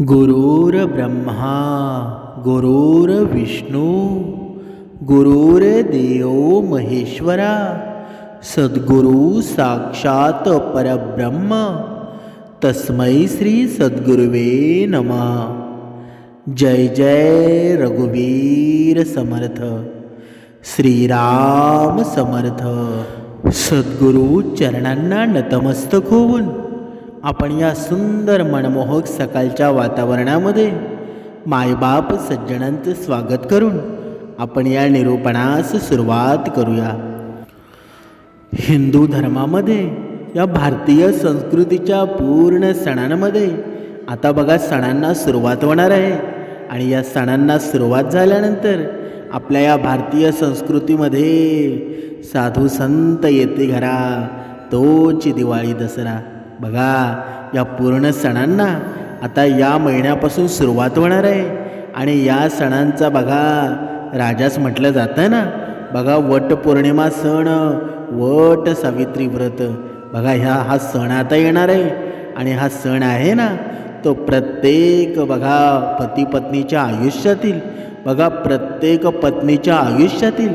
गुरुर्ब्रह्मा गुरुर्विष्णू गुरुर्देव महेश्वरा सद्गुरु साक्षात परब्रह्म तस्मै श्री सद्गुरुवे नमः। जय जय रघुवीर समर्थ। श्रीराम समर्थ। सद्गुरु चरणांना नतमस्तक होऊन आपण या सुंदर मनमोहक सकाळच्या वातावरणामध्ये मायबाप सज्जनांचं स्वागत करून आपण या निरूपणास सुरुवात करूया. हिंदू धर्मामध्ये या भारतीय संस्कृतीच्या पूर्ण सणांमध्ये आता बघा सणांना सुरुवात होणार आहे. आणि या सणांना सुरुवात झाल्यानंतर आपल्या या भारतीय संस्कृतीमध्ये साधू संत येते घरा तोची दिवाळी दसरा. बघा या पूर्ण सणांना आता या महिन्यापासून सुरुवात होणार आहे. आणि या सणांचा बघा राजाच म्हटलं जातं ना बघा वट पौर्णिमा सण वट सावित्री व्रत. बघा ह्या हा सण आता येणार आहे. आणि हा सण आहे ना तो प्रत्येक बघा पती पत्नीच्या आयुष्यातील बघा प्रत्येक पत्नीच्या आयुष्यातील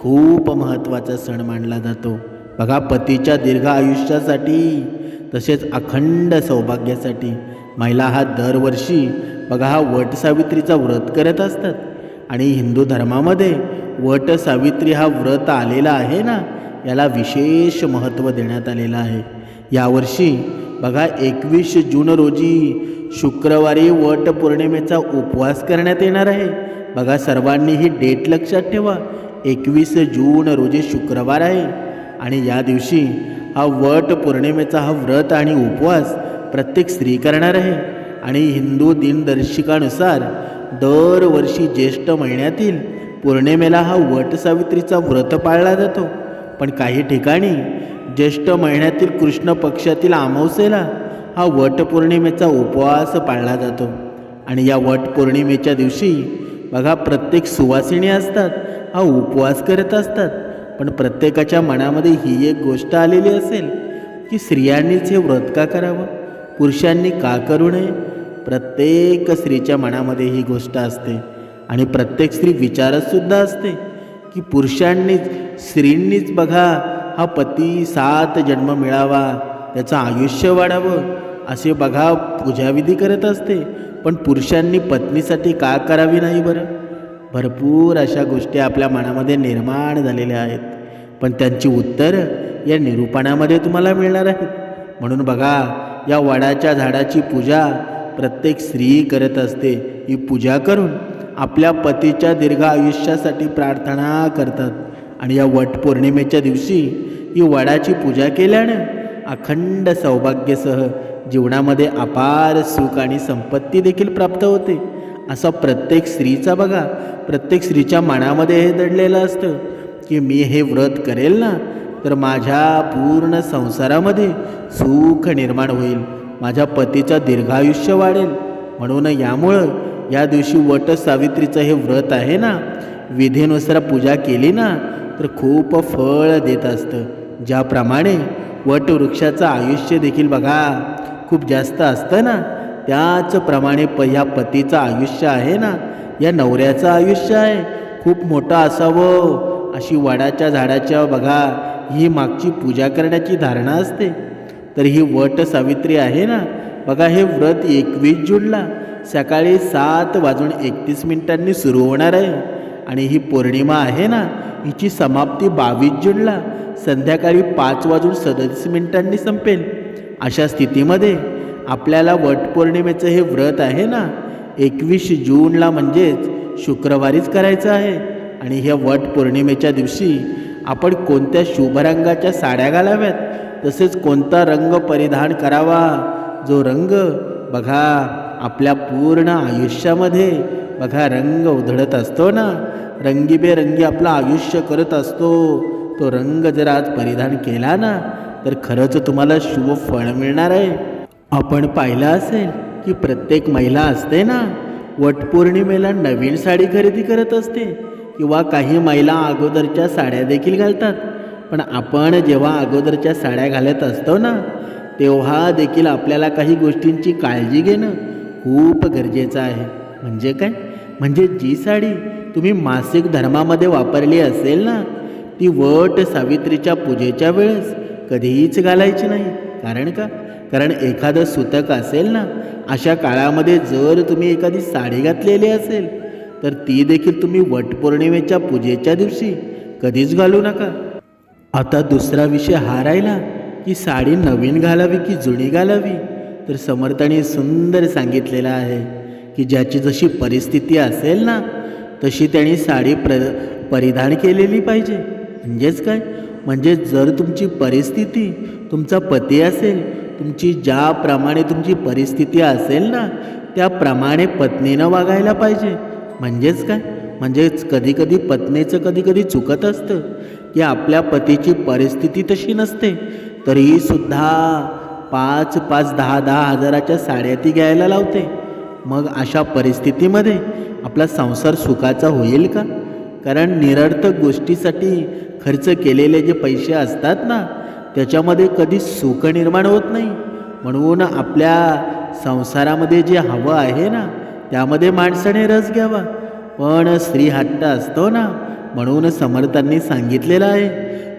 खूप महत्त्वाचा सण मानला जातो. बघा पतीच्या दीर्घ आयुष्यासाठी तसेच अखंड सौभाग्यासाठी महिला हा दरवर्षी बघा हा वटसावित्रीचा व्रत करत असतात. आणि हिंदू धर्मामध्ये वट सावित्री हा व्रत आलेला आहे ना याला विशेष महत्त्व देण्यात आलेलं आहे. यावर्षी बघा एकवीस जून रोजी शुक्रवारी वट पौर्णिमेचा उपवास करण्यात येणार आहे. बघा सर्वांनी ही डेट लक्षात ठेवा. एकवीस जून रोजी शुक्रवार आहे. आणि या दिवशी हा वट पौर्णिमेचा हा व्रत आणि उपवास प्रत्येक स्त्री करणार आहे. आणि हिंदू दिनदर्शिकानुसार दरवर्षी ज्येष्ठ महिन्यातील पौर्णिमेला हा वट सावित्रीचा व्रत पाळला जातो. पण काही ठिकाणी ज्येष्ठ महिन्यातील कृष्ण पक्षातील अमावस्येला हा वट पौर्णिमेचा उपवास पाळला जातो. आणि या वट पौर्णिमेच्या दिवशी बघा प्रत्येक सुवासिनी असतात हा उपवास करत असतात. पण प्रत्येकाच्या मनामध्ये ही एक गोष्ट आलेली असेल की स्त्रियांनीच हे व्रत का करावं? पुरुषांनी का करू नये? प्रत्येक स्त्रीच्या मनामध्ये ही गोष्ट असते. आणि प्रत्येक स्त्री विचारतसुद्धा असते की पुरुषांनीच स्त्रींनीच बघा हा पती सात जन्म मिळावा त्याचं आयुष्य वाढावं असे बघा पूजाविधी करत असते. पण पुरुषांनी पत्नीसाठी का करावी नाही बरं? भरपूर अशा गोष्टी आपल्या मनामध्ये निर्माण झालेल्या आहेत. पण त्यांची उत्तरं या निरूपणामध्ये तुम्हाला मिळणार आहेत. म्हणून बघा या वडाच्या झाडाची पूजा प्रत्येक स्त्री करत असते. ही पूजा करून आपल्या पतीच्या दीर्घ आयुष्यासाठी प्रार्थना करतात. आणि या वटपौर्णिमेच्या दिवशी ही वडाची पूजा केल्यानं अखंड सौभाग्यसह जीवनामध्ये अपार सुख आणि संपत्ती देखील प्राप्त होते. असा प्रत्येक स्त्रीचा बघा प्रत्येक स्त्रीच्या मनामध्ये हे दडलेलं असतं की मी हे व्रत करेल ना तर माझ्या पूर्ण संसारामध्ये सुख निर्माण होईल माझ्या पतीचं दीर्घायुष्य वाढेल. म्हणून यामुळं या दिवशी वट सावित्रीचं हे व्रत आहे ना विधीनुसार पूजा केली ना तर खूप फळ देत असतं. ज्याप्रमाणे वटवृक्षाचं आयुष्य देखील बघा खूप जास्त असतं ना त्याचप्रमाणे प ह्या पतीचं आयुष्य आहे ना? या नवऱ्याचं आयुष्य आहे. खूप मोठं असावं. अशी वडाच्या झाडाच्या बघा ही मागची पूजा करण्याची धारणा असते. तर ही वट सावित्री आहे ना? बघा हे व्रत एकवीस जूनला सकाळी सात वाजून एकतीस मिनिटांनी सुरू होणार आहे. आणि ही पौर्णिमा आहे ना? हिची समाप्ती बावीस जूनला. संध्याकाळी पाच वाजून सदतीस मिनिटांनी संपेल. अशा स्थितीमध्ये आपल्याला वटपौर्णिमेचं हे व्रत आहे ना एकवीस जूनला म्हणजेच शुक्रवारीच करायचं आहे. आणि ह्या वटपौर्णिमेच्या दिवशी आपण कोणत्या शुभ रंगाच्या साड्या घालाव्यात? तसेच कोणता रंग परिधान करावा? जो रंग बघा आपल्या पूर्ण आयुष्यामध्ये बघा रंग उधळत असतो ना रंगीबेरंगी आपलं आयुष्य करत असतो तो रंग जर आज परिधान केला ना तर खरंच तुम्हाला शुभ फळ मिळणार आहे. आपण पाहिलं असेल की प्रत्येक महिला असते ना वटपौर्णिमेला नवीन साडी खरेदी करत असते किंवा काही महिला अगोदरच्या साड्या देखील घालतात. पण आपण जेव्हा अगोदरच्या साड्या घालत असतो ना तेव्हा देखील आपल्याला काही गोष्टींची काळजी घेणं खूप गरजेचं आहे. म्हणजे काय? म्हणजे जी साडी तुम्ही मासिक धर्मामध्ये वापरली असेल ना ती वट सावित्रीच्या पूजेच्या वेळेस कधीच घालायची नाही. कारण का? कारण एखादं सुतक असेल ना अशा काळामध्ये जर तुम्ही एखादी साडी घातलेली असेल तर ती देखील तुम्ही वटपौर्णिमेच्या पूजेच्या दिवशी कधीच घालू नका. आता दुसरा विषय हा राहिला की साडी नवीन घालावी की जुनी घालावी? तर समर्थाने सुंदर सांगितलेलं आहे की ज्याची जशी परिस्थिती असेल ना तशी त्यांनी साडी प्र परिधान केलेली पाहिजे. म्हणजेच काय? म्हणजे जर तुमची परिस्थिती तुमचा पती असेल तुमची ज्याप्रमाणे तुमची परिस्थिती असेल ना त्याप्रमाणे पत्नीनं वागायला पाहिजे. म्हणजेच काय? म्हणजेच कधीकधी पत्नीचं कधी कधी चुकत असतं. की आपल्या पतीची परिस्थिती तशी नसते. तरीसुद्धा पाच पाच दहा दहा हजाराच्या साड्या ती घ्यायला लावते. मग अशा परिस्थितीमध्ये आपला संसार सुखाचा होईल का? कारण निरर्थक गोष्टीसाठी खर्च केलेले जे पैसे असतात ना त्याच्यामध्ये कधी सुख निर्माण होत नाही. म्हणून आपल्या संसारामध्ये जे हवं आहे ना त्यामध्ये माणसाने रस घ्यावा. पण स्त्री हट्ट असतो ना म्हणून समर्थांनी सांगितलेलं आहे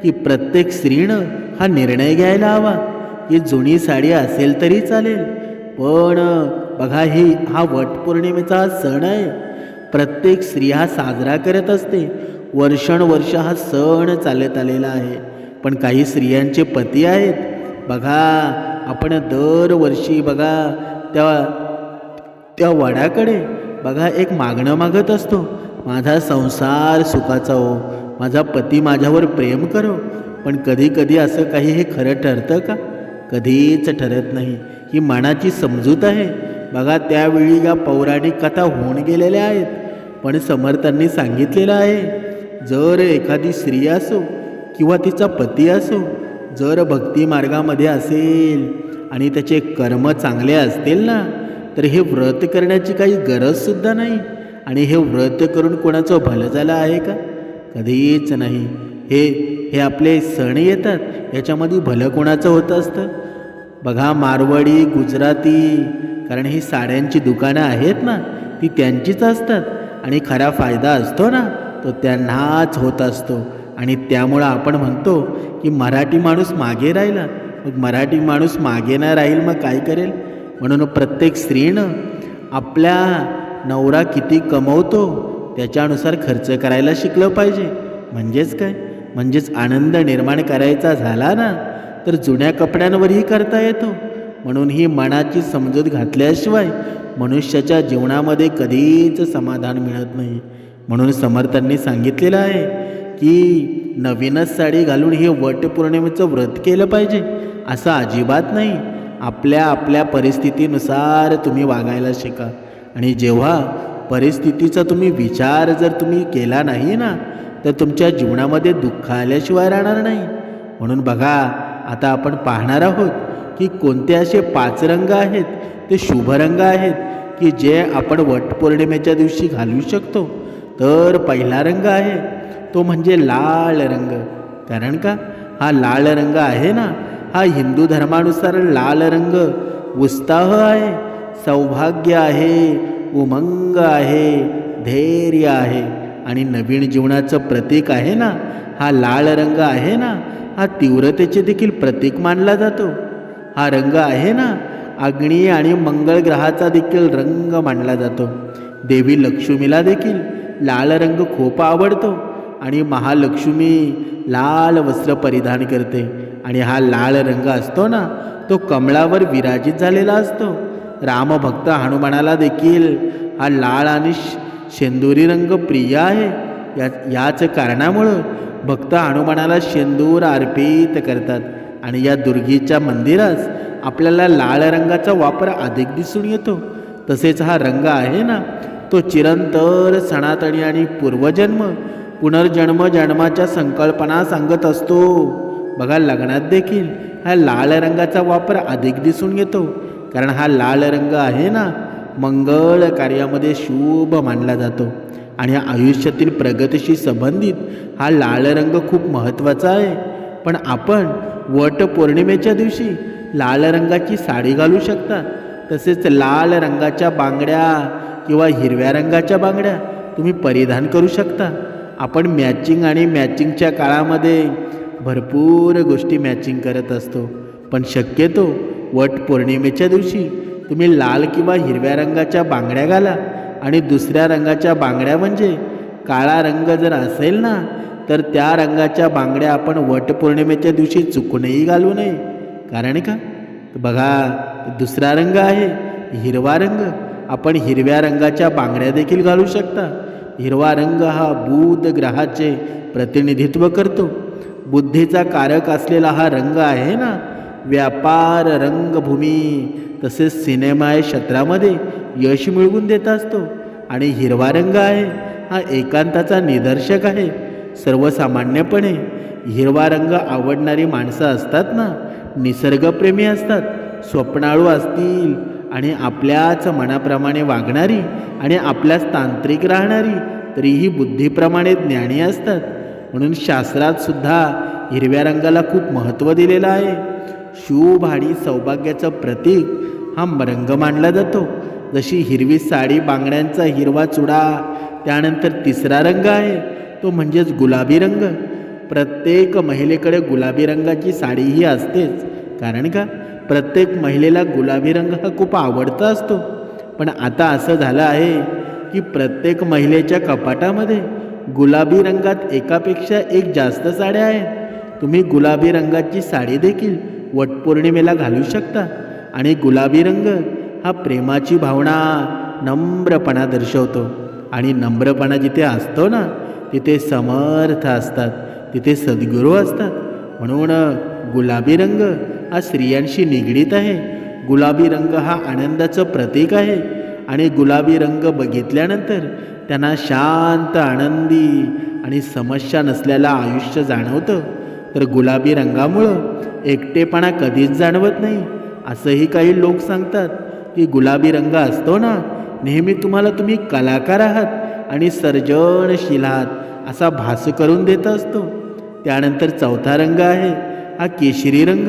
की प्रत्येक स्त्रीनं हा निर्णय घ्यायला हवा की जुनी साडी असेल तरी चालेल. पण बघा ही हा वटपौर्णिमेचा हा सण आहे. प्रत्येक स्त्री हा साजरा करत असते. वर्षानुवर्ष हा सण चालत आलेला आहे. पण काही स्त्रियांचे पती आहेत. बघा आपण दरवर्षी बघा त्या त्या वडाकडे बघा एक मागणं मागत असतो. माझा संसार सुखाचा हो. माझा पती माझ्यावर प्रेम करो. पण कधी कधी असं काही हे खरं ठरतं का? कधीच ठरत नाही. ही मनाची समजूत आहे. बघा त्यावेळी या पौराणिक कथा होऊन गेलेल्या आहेत. पण समर्थांनी सांगितलेलं आहे जर एखादी स्त्री असो किंवा तिचा पती असो जर भक्ती मार्गामध्ये असेल आणि त्याचे कर्म चांगले असतील ना तर हे व्रत करण्याची काही गरजसुद्धा नाही. आणि हे व्रत करून कोणाचं भलं झालं आहे का? कधीच नाही. हे हे आपले सण येतात याच्यामध्ये भलं कोणाचं होतं असतं? बघा मारवाडी गुजराती कारण ही साड्यांची दुकानं आहेत ना ती त्यांचीच असतात. आणि खरा फायदा असतो ना तो त्यांनाच होत असतो. आणि त्यामुळं आपण म्हणतो की मराठी माणूस मागे राहिला. मग मराठी माणूस मागे नाही राहील मग काय करेल? म्हणून प्रत्येक स्त्रीनं आपल्या नवरा किती कमवतो त्याच्यानुसार खर्च करायला शिकलं पाहिजे. म्हणजेच काय? म्हणजेच आनंद निर्माण करायचा झाला ना तर जुन्या कपड्यांवरही करता येतो. म्हणून ही मनाची समजूत घातल्याशिवाय मनुष्याच्या जीवनामध्ये कधीच समाधान मिळत नाही. म्हणून समर्थांनी सांगितलेलं आहे की नवीनच साडी घालून हे वटपौर्णिमेचं व्रत केलं पाहिजे असं अजिबात नाही. आपल्या आपल्या परिस्थितीनुसार तुम्ही वागायला शिका. आणि जेव्हा परिस्थितीचा तुम्ही विचार जर तुम्ही केला नाही ना तर तुमच्या जीवनामध्ये दुःख आल्याशिवाय राहणार नाही. म्हणून बघा आता आपण पाहणार आहोत की कोणते असे पाच रंग आहेत ते शुभ रंग आहेत की जे आपण वटपौर्णिमेच्या दिवशी घालू शकतो. तर पहिला रंग आहे. तो म्हणजे लाल रंग. कारण का? हा लाल रंग आहे ना? हा हिंदू धर्मानुसार लाल रंग. उत्साह आहे सौभाग्य आहे उमंग आहे धैर्य आहे. आणि नवीन जीवनाचं प्रतीक आहे ना? हा लाल रंग आहे ना? हा तीव्रतेचे देखील प्रतीक मानला जातो. हा रंग आहे ना? अग्नी आणि मंगळ ग्रहाचा देखील रंग मानला जातो. देवी लक्ष्मीला देखील लाल रंग खूप आवडतो. आणि महालक्ष्मी लाल वस्त्र परिधान करते. आणि हा लाल रंग असतो ना तो कमळावर विराजित झालेला असतो. रामभक्त हनुमानाला देखील हा लाल आणि शेंदुरी रंग प्रिय आहे. या याच कारणामुळं भक्त हनुमानाला शेंदूर अर्पित करतात. आणि या दुर्गीच्या मंदिरास आपल्याला लाल रंगाचा वापर अधिक दिसून येतो. तसेच हा रंग आहे ना तो चिरंतर सनातनी आणि पूर्वजन्म पुनर्जन्म जन्माच्या संकल्पना सांगत असतो. बघा लग्नात देखील हा लाल रंगाचा वापर अधिक दिसून येतो. कारण हा लाल रंग आहे ना मंगळ कार्यामध्ये शुभ मानला जातो. आणि आयुष्यातील प्रगतीशी संबंधित हा लाल रंग खूप महत्त्वाचा आहे. पण आपण वट पौर्णिमेच्या दिवशी लाल रंगाची साडी घालू शकता. तसेच लाल रंगाच्या बांगड्या किंवा हिरव्या रंगाच्या बांगड्या तुम्ही परिधान करू शकता. आपण मॅचिंग आणि मॅचिंगच्या काळामध्ये भरपूर गोष्टी मॅचिंग करत असतो. पण शक्यतो वट पौर्णिमेच्या दिवशी तुम्ही लाल किंवा हिरव्या रंगाच्या बांगड्या घाला. आणि दुसऱ्या रंगाच्या बांगड्या म्हणजे काळा रंग जर असेल ना तर त्या रंगाच्या बांगड्या आपण वटपौर्णिमेच्या दिवशी चुकूनही घालू नये. कारण का? बघा दुसरा रंग आहे हिरवा रंग. आपण हिरव्या रंगाच्या बांगड्या देखील घालू शकता. हिरवा रंग हा बुध ग्रहाचे प्रतिनिधित्व करतो. बुद्धीचा कारक असलेला हा रंग आहे ना? व्यापार रंगभूमी तसेच सिनेमा क्षेत्रामध्ये यश मिळवून देत असतो. आणि हिरवा रंग आहे हा एकांताचा निदर्शक आहे. सर्वसामान्यपणे हिरवा रंग आवडणारी माणसं असतात ना? निसर्गप्रेमी असतात. स्वप्नाळू असतील आणि आपल्याच मनाप्रमाणे वागणारी आणि आपल्याच तांत्रिक राहणारी तरीही बुद्धीप्रमाणे ज्ञानी असतात. म्हणून शास्त्रात सुद्धा हिरव्या रंगाला खूप महत्त्व दिलेलं आहे. शुभ आणि सौभाग्याचं प्रतीक हा रंग मानला जातो. जशी हिरवी साडी बांगड्यांचा हिरवा चुडा त्यानंतर तिसरा रंग आहे तो म्हणजेच गुलाबी रंग. प्रत्येक महिलेकडे गुलाबी रंगाची साडीही असतेच. कारण का? प्रत्येक महिलेला गुलाबी रंग हा खूप आवडता असतो. पण आता असं झालं आहे की प्रत्येक महिलेच्या कपाटामध्ये गुलाबी रंगात एकापेक्षा एक जास्त साड्या आहेत. तुम्ही गुलाबी रंगाची साडी देखील वटपौर्णिमेला घालू शकता आणि गुलाबी रंग हा प्रेमाची भावना नम्रपणा दर्शवतो. आणि नम्रपणा जिथे असतो ना तिथे समर्थ असतात तिथे सद्गुरू असतात. म्हणून गुलाबी रंग हा स्त्रियांशी निगडीत आहे. गुलाबी रंग हा आनंदाचं प्रतीक आहे. आणि गुलाबी रंग बघितल्यानंतर त्यांना शांत आनंदी आणि समस्या नसलेलं आयुष्य जाणवतं. तर गुलाबी रंगामुळं एकटेपणा कधीच जाणवत नाही. असंही काही लोक सांगतात की गुलाबी रंग असतो ना नेहमी तुम्हाला तुम्ही कलाकार आहात आणि सर्जनशील आहात असा भास करून देत असतो. त्यानंतर चौथा रंग आहे हा केशरी रंग.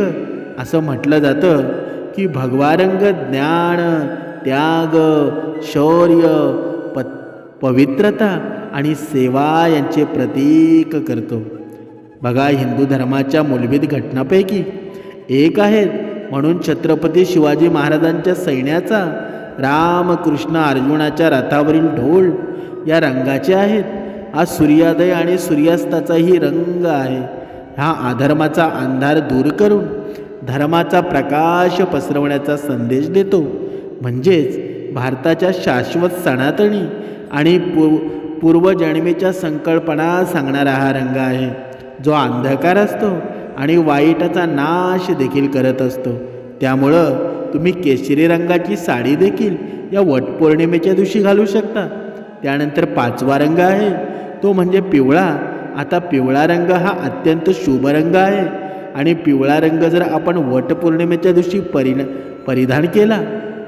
असं म्हटलं जातं की भगवा रंग ज्ञान त्याग शौर्य प पवित्रता आणि सेवा यांचे प्रतीक करतो. बघा हिंदू धर्माच्या मूलभूत घटनापैकी एक आहेत. म्हणून छत्रपती शिवाजी महाराजांच्या सैन्याचा रामकृष्ण अर्जुनाच्या रथावरील ढोल या रंगाचे आहेत. हा सूर्योदय आणि सूर्यास्ताचाही रंग आहे. हा अधर्माचा अंधार दूर करून धर्माचा प्रकाश पसरवण्याचा संदेश देतो. म्हणजेच भारताच्या शाश्वत सनातनी आणि पूर्व पूर्वजन्मेच्या संकल्पना सांगणारा हा रंग आहे. जो अंधकार असतो आणि वाईटाचा नाश देखील करत असतो. त्यामुळं तुम्ही केशरी रंगाची साडी देखील या वटपौर्णिमेच्या दिवशी घालू शकता. त्यानंतर पाचवा रंग आहे. तो म्हणजे पिवळा. आता पिवळा रंग हा अत्यंत शुभ रंग आहे. आणि पिवळा रंग जर आपण वटपौर्णिमेच्या दिवशी परिण परिधान केला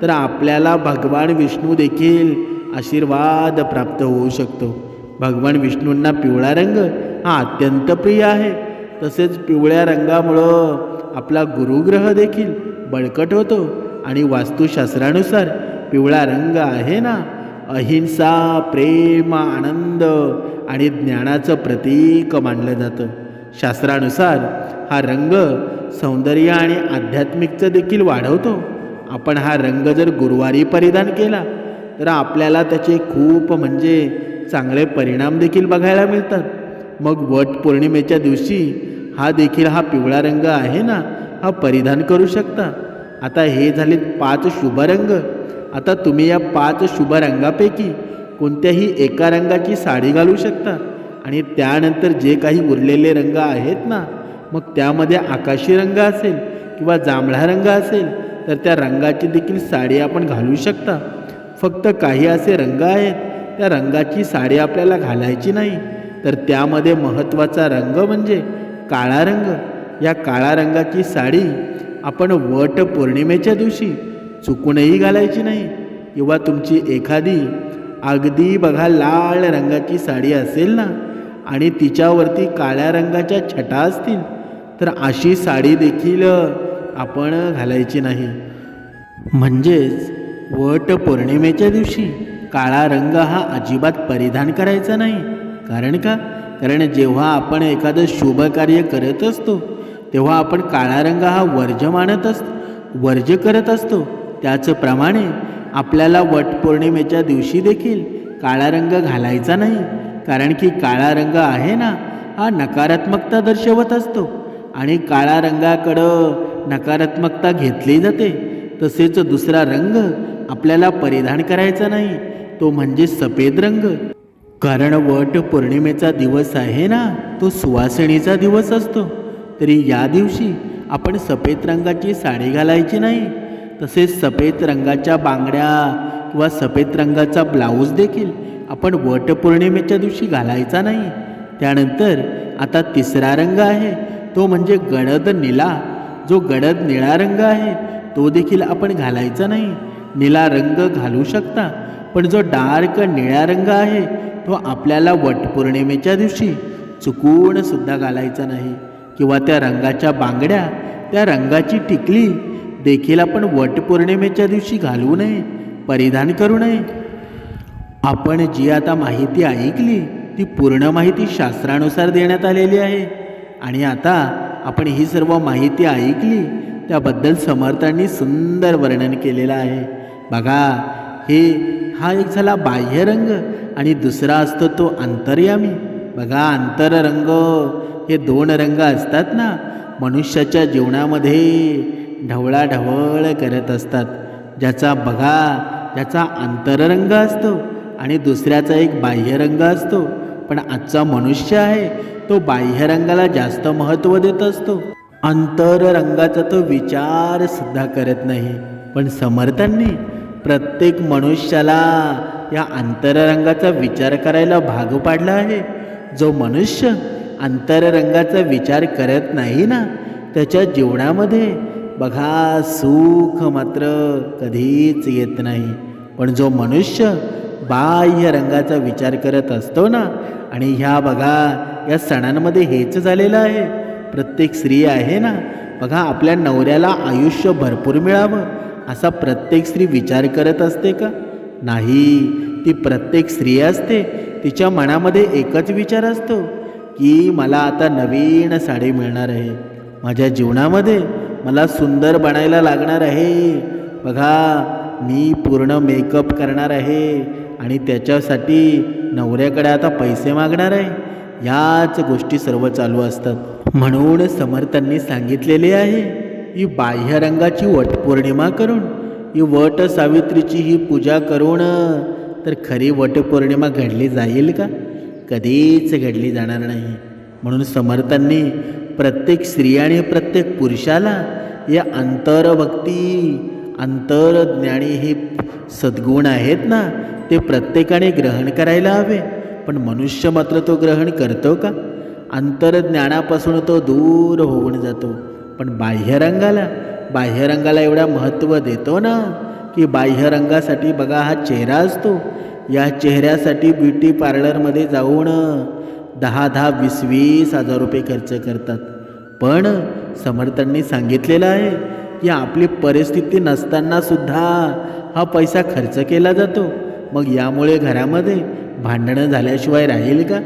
तर आपल्याला भगवान विष्णू देखील आशीर्वाद प्राप्त होऊ शकतो. भगवान विष्णूंना पिवळा रंग हा अत्यंत प्रिय आहे. तसेच पिवळ्या रंगामुळं आपला गुरुग्रह देखील बळकट होतो. आणि वास्तुशास्त्रानुसार पिवळा रंग आहे ना अहिंसा प्रेम आनंद आणि ज्ञानाचं प्रतीक मानलं जातं. शास्त्रानुसार हा रंग सौंदर्य आणि आध्यात्मिकचं देखील वाढवतो. आपण हा रंग जर गुरुवारी परिधान केला तर आपल्याला त्याचे खूप म्हणजे चांगले परिणाम देखील बघायला मिळतात. मग वट पौर्णिमेच्या दिवशी हा देखील हा पिवळा रंग आहे ना हा परिधान करू शकता. आता हे झालेत पाच शुभ रंग. आता तुम्ही या पाच शुभ रंगापैकी कोणत्याही एका रंगाची साडी घालू शकता. आणि त्यानंतर जे काही उरलेले रंग आहेत ना मग त्यामध्ये आकाशी रंग असेल किंवा जांभळा रंग असेल तर त्या रंगाची देखील साडी आपण घालू शकता. फक्त काही असे रंग आहेत त्या रंगाची साडी आपल्याला घालायची नाही. तर त्यामध्ये महत्त्वाचा रंग म्हणजे काळा रंग. या काळा रंगाची साडी आपण वट पौर्णिमेच्या दिवशी चुकूनही घालायची नाही. किंवा तुमची एखादी अगदी बघा लाल रंगाची साडी असेल ना आणि तिच्यावरती काळ्या रंगाच्या छटा असतील तर अशी साडी देखील आपण घालायची नाही. म्हणजेच वट पौर्णिमेच्या दिवशी काळा रंग हा अजिबात परिधान करायचा नाही. कारण का? कारण जेव्हा आपण एखादं शुभ कार्य करत असतो तेव्हा आपण काळा रंग हा वर्ज मानत असतो वर्ज करत असतो. त्याचप्रमाणे आपल्याला वटपौर्णिमेच्या दिवशी देखील काळा रंग घालायचा नाही. कारण की काळा रंग आहे ना हा नकारात्मकता दर्शवत असतो. आणि काळा रंगाकडं नकारात्मकता घेतली जाते. तसेच दुसरा रंग आपल्याला परिधान करायचा नाही. तो म्हणजे सफेद रंग. कारण वट पौर्णिमेचा दिवस आहे ना तो सुवासिणीचा दिवस असतो. तरी या दिवशी आपण सफेद रंगाची साडी घालायची नाही. तसेच सफेद रंगाच्या बांगड्या किंवा सफेद रंगाचा ब्लाऊज देखील आपण वटपौर्णिमेच्या दिवशी घालायचा नाही. त्यानंतर आता तिसरा रंग आहे. तो म्हणजे गडद निळा जो गडद निळा रंग आहे तो देखील आपण घालायचा नाही. निळा रंग घालू शकता पण जो डार्क निळा रंग आहे तो आपल्याला वटपौर्णिमेच्या दिवशी चुकून सुद्धा घालायचा नाही. किंवा त्या रंगाच्या बांगड्या त्या रंगाची टिकली देखील आपण वटपौर्णिमेच्या दिवशी घालू नये परिधान करू नये. आपण जी आता माहिती ऐकली ती पूर्ण माहिती शास्त्रानुसार देण्यात आलेली आहे. आणि आता आपण ही सर्व माहिती ऐकली त्याबद्दल समर्थांनी सुंदर वर्णन केलेलं आहे. बघा हे हा एक झाला बाह्यरंग आणि दुसरा असतो तो अंतर्यामी. बघा आंतररंग हे दोन रंग असतात ना मनुष्याच्या जीवनामध्ये ढवळाढवळ करत असतात. ज्याचा बघा ज्याचा आंतररंग असतो आणि दुसऱ्याचा एक बाह्यरंग असतो. पण आजचा मनुष्य आहे तो बाह्य रंगाला जास्त महत्त्व देत असतो. अंतररंगाचा तो विचार सुद्धा करत नाही. पण समर्थांनी प्रत्येक मनुष्याला या अंतररंगाचा विचार करायला भाग पाडला आहे. जो मनुष्य अंतररंगाचा विचार करत नाही ना त्याच्या जीवनामध्ये बघा सुख मात्र कधीच येत नाही. पण जो मनुष्य बाह्य रंगाचा विचार करत असतो ना आणि ह्या बघा या सणांमध्ये हेच झालेलं आहे. प्रत्येक स्त्री आहे ना? बघा आपल्या नवऱ्याला आयुष्य भरपूर मिळावं असा प्रत्येक स्त्री विचार करत असते का? नाही. ती प्रत्येक स्त्री असते तिच्या मनामध्ये एकच विचार असतो की मला आता नवीन साडी मिळणार आहे. माझ्या जीवनामध्ये मला सुंदर बनायला लागणार आहे. बघा मी पूर्ण मेकअप करणार आहे. आणि त्याच्यासाठी नवऱ्याकडे आता पैसे मागणार आहे. याच गोष्टी सर्व चालू असतात. म्हणून समर्थांनी सांगितलेले आहे ही बाह्य रंगाची वटपौर्णिमा करून ही वट सावित्रीची ही पूजा करून तर खरी वटपौर्णिमा घडली जाईल का? कधीच घडली जाणार नाही. म्हणून समर्थांनी प्रत्येक स्त्री आणि प्रत्येक पुरुषाला या अंतरभक्ती अंतरज्ञानी हे सद्गुण आहेत ना ते प्रत्येकाने ग्रहण करायला हवे. पण मनुष्य मात्र तो ग्रहण करतो का? अंतरज्ञानापासून तो दूर होऊन जातो. पण बाह्यरंगाला बाह्यरंगाला एवढा महत्त्व देतो ना की बाह्यरंगासाठी बघा हा चेहरा असतो. या चेहऱ्यासाठी ब्युटी पार्लरमध्ये जाऊन दहा दहा वीस वीस हजार रुपये खर्च करतात. पण समर्थांनी सांगितलेलं आहे की आपली परिस्थिती नसतानासुद्धा हा पैसा खर्च केला जातो. मग यामुळे घरामध्ये भांडणं झाल्याशिवाय राहील का?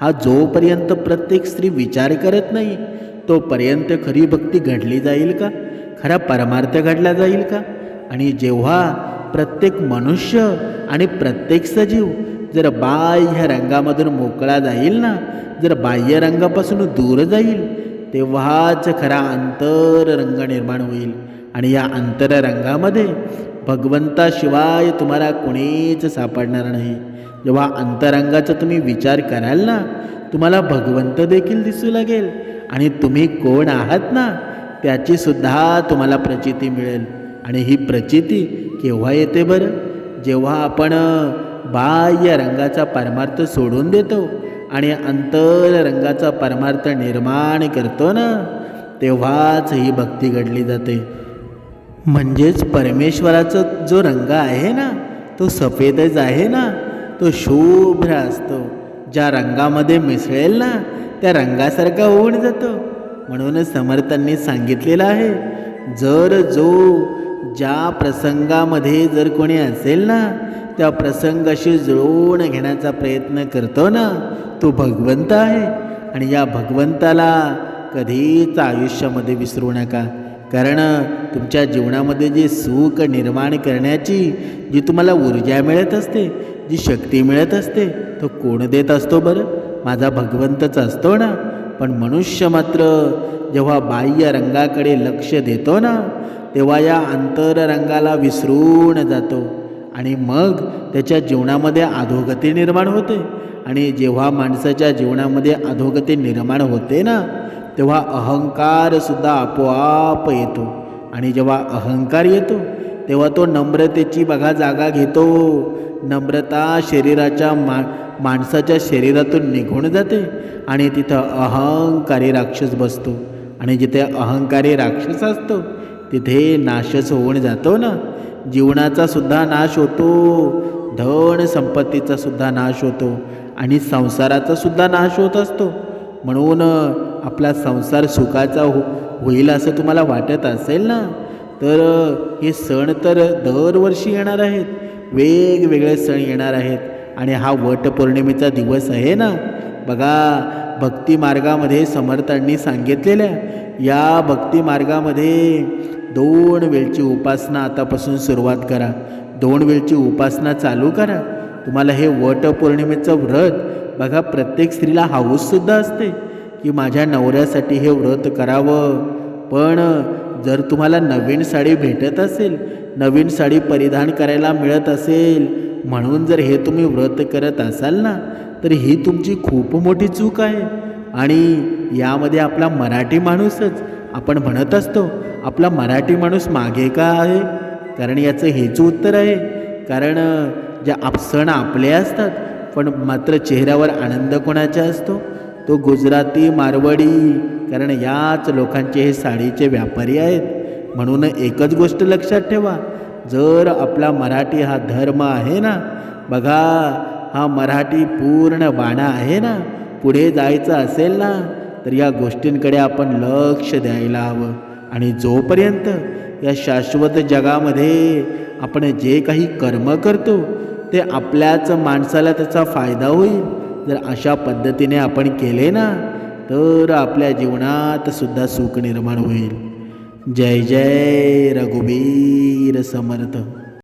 हा जोपर्यंत प्रत्येक स्त्री विचार करत नाही तोपर्यंत खरी भक्ती घडली जाईल का? खरा परमार्थ घडला जाईल का? आणि जेव्हा प्रत्येक मनुष्य आणि प्रत्येक सजीव जर बाह्य रंगामधून मोकळा जाईल ना जर बाह्य रंगापासून दूर जाईल तेव्हाच खरा अंतररंग निर्माण होईल. आणि या अंतररंगामध्ये भगवंताशिवाय तुम्हाला कोणीच सापडणार नाही. जेव्हा अंतरंगाचा तुम्ही विचार कराल ना तुम्हाला भगवंत देखील दिसू लागेल. आणि तुम्ही कोण आहात ना त्याची सुद्धा तुम्हाला प्रचिती मिळेल. आणि ही प्रचिती केव्हा येते बरं? जेव्हा आपण बाह्य रंगाचा परमार्थ सोडून देतो आणि अंतररंगाचा परमार्थ निर्माण करतो ना तेव्हाच ही भक्ती घडली जाते. म्हणजेच परमेश्वराचा जो रंग आहे ना तो सफेदच आहे ना तो शुभ्र असतो. ज्या रंगामध्ये मिसळेल ना त्या रंगासारखा होऊन जातो. म्हणून समर्थांनी सांगितलेलं आहे जर जो ज्या प्रसंगामध्ये जर कोणी असेल ना त्या प्रसंगाशी जुळवून घेण्याचा प्रयत्न करतो ना तो भगवंत आहे. आणि या भगवंताला कधीच आयुष्यामध्ये विसरू नका. कारण तुमच्या जीवनामध्ये जे सुख निर्माण करण्याची जी तुम्हाला ऊर्जा मिळत असते जी शक्ती मिळत असते तो कोण देत असतो बरं? माझा भगवंतच असतो ना. पण मनुष्य मात्र जेव्हा बाह्य रंगाकडे लक्ष देतो ना तेव्हा या अंतररंगाला विसरून जातो. आणि मग त्याच्या जीवनामध्ये अधोगती निर्माण होते. आणि जेव्हा माणसाच्या जीवनामध्ये अधोगती निर्माण होते ना तेव्हा अहंकारसुद्धा आपोआप येतो. आणि जेव्हा अहंकार येतो तेव्हा तो नम्रतेची बघा जागा घेतो. नम्रता शरीराच्या मा माणसाच्या शरीरातून निघून जाते आणि तिथं अहंकारी राक्षस बसतो. आणि जिथे अहंकारी राक्षस असतो तिथे नाशच होऊन जातो ना. जीवनाचा सुद्धा नाश होतो. धन संपत्तीचा सुद्धा नाश होतो. आणि संसाराचा सुद्धा नाश होत असतो. म्हणून आपला संसार सुखाचा हो होईल असं तुम्हाला वाटत असेल ना? तर हे सण तर दरवर्षी येणार आहेत. वेगवेगळे सण येणार आहेत. आणि हा वटपौर्णिमेचा दिवस आहे ना? बघा भक्ती मार्गामध्ये समर्थांनी सांगितलेल्या या भक्ती मार्गामध्ये दोन वेळची उपासना आतापासून सुरुवात करा. दोन वेळची उपासना चालू करा. तुम्हाला हे वटपौर्णिमेचं व्रत बघा प्रत्येक स्त्रीला हाऊससुद्धा असते की माझ्या नवऱ्यासाठी हे व्रत करावं. पण जर तुम्हाला नवीन साडी भेटत असेल नवीन साडी परिधान करायला मिळत असेल म्हणून जर हे तुम्ही व्रत करत असाल ना तर ही तुमची खूप मोठी चूक आहे. आणि यामध्ये आपला मराठी माणूसच आपण म्हणत असतो आपला मराठी माणूस मागे का आहे? कारण याचं हेच उत्तर आहे. कारण ज्या आप सण आपले असतात पण मात्र चेहऱ्यावर आनंद कोणाचा असतो? तो गुजराती मारवाडी कारण याच लोकांचे हे साडीचे व्यापारी आहेत. म्हणून एकच गोष्ट लक्षात ठेवा जर आपला मराठी हा धर्म आहे ना बघा हा मराठी पूर्ण बाणा आहे ना पुढे जायचं असेल ना तर या गोष्टींकडे आपण लक्ष द्यायला हवं. आणि जोपर्यंत या शाश्वत जगामध्ये आपण जे काही कर्म करतो ते आपल्याच माणसाला त्याचा फायदा होईल. जर अशा पद्धतीने आपण केले ना तर आपल्या जीवनात सुद्धा सुख निर्माण होईल. जय जय रघुबीर समर्थ.